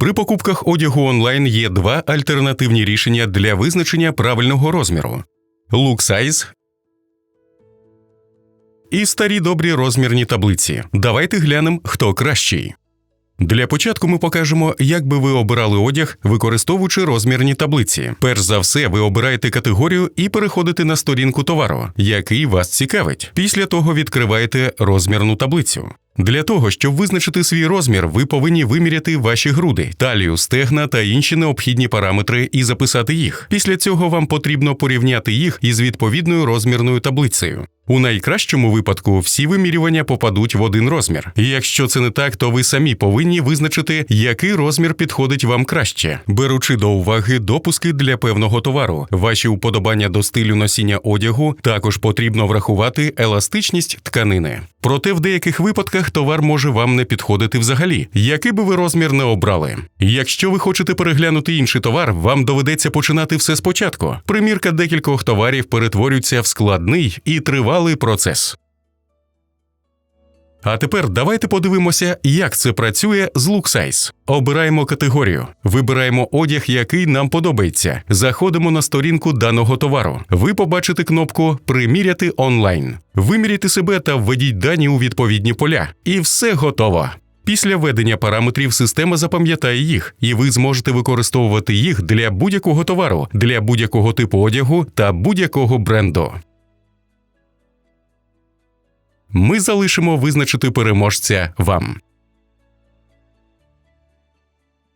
При покупках одягу онлайн є два альтернативні рішення для визначення правильного розміру: Look Size і старі добрі розмірні таблиці. Давайте глянемо, хто кращий. Для початку ми покажемо, як би ви обирали одяг, використовуючи розмірні таблиці. Перш за все, ви обираєте категорію і переходите на сторінку товару, який вас цікавить. Після того відкриваєте розмірну таблицю. Для того, щоб визначити свій розмір, ви повинні виміряти ваші груди, талію, стегна та інші необхідні параметри і записати їх. Після цього вам потрібно порівняти їх із відповідною розмірною таблицею. У найкращому випадку всі вимірювання попадуть в один розмір. І якщо це не так, то ви самі повинні визначити, який розмір підходить вам краще, беручи до уваги допуски для певного товару. Ваші уподобання до стилю носіння одягу також потрібно врахувати еластичність тканини. Проте в деяких випадках товар може вам не підходити взагалі, який би ви розмір не обрали. Якщо ви хочете переглянути інший товар, вам доведеться починати все спочатку. Примірка декількох товарів перетворюється в складний і тривалий процес. А тепер давайте подивимося, як це працює з LookSize. Обираємо категорію, вибираємо одяг, який нам подобається. Заходимо на сторінку даного товару. Ви побачите кнопку Приміряти онлайн. Виміряйте себе та введіть дані у відповідні поля. І все готово. Після введення параметрів система запам'ятає їх, і ви зможете використовувати їх для будь-якого товару, для будь-якого типу одягу та будь-якого бренду. Ми залишимо визначити переможця вам.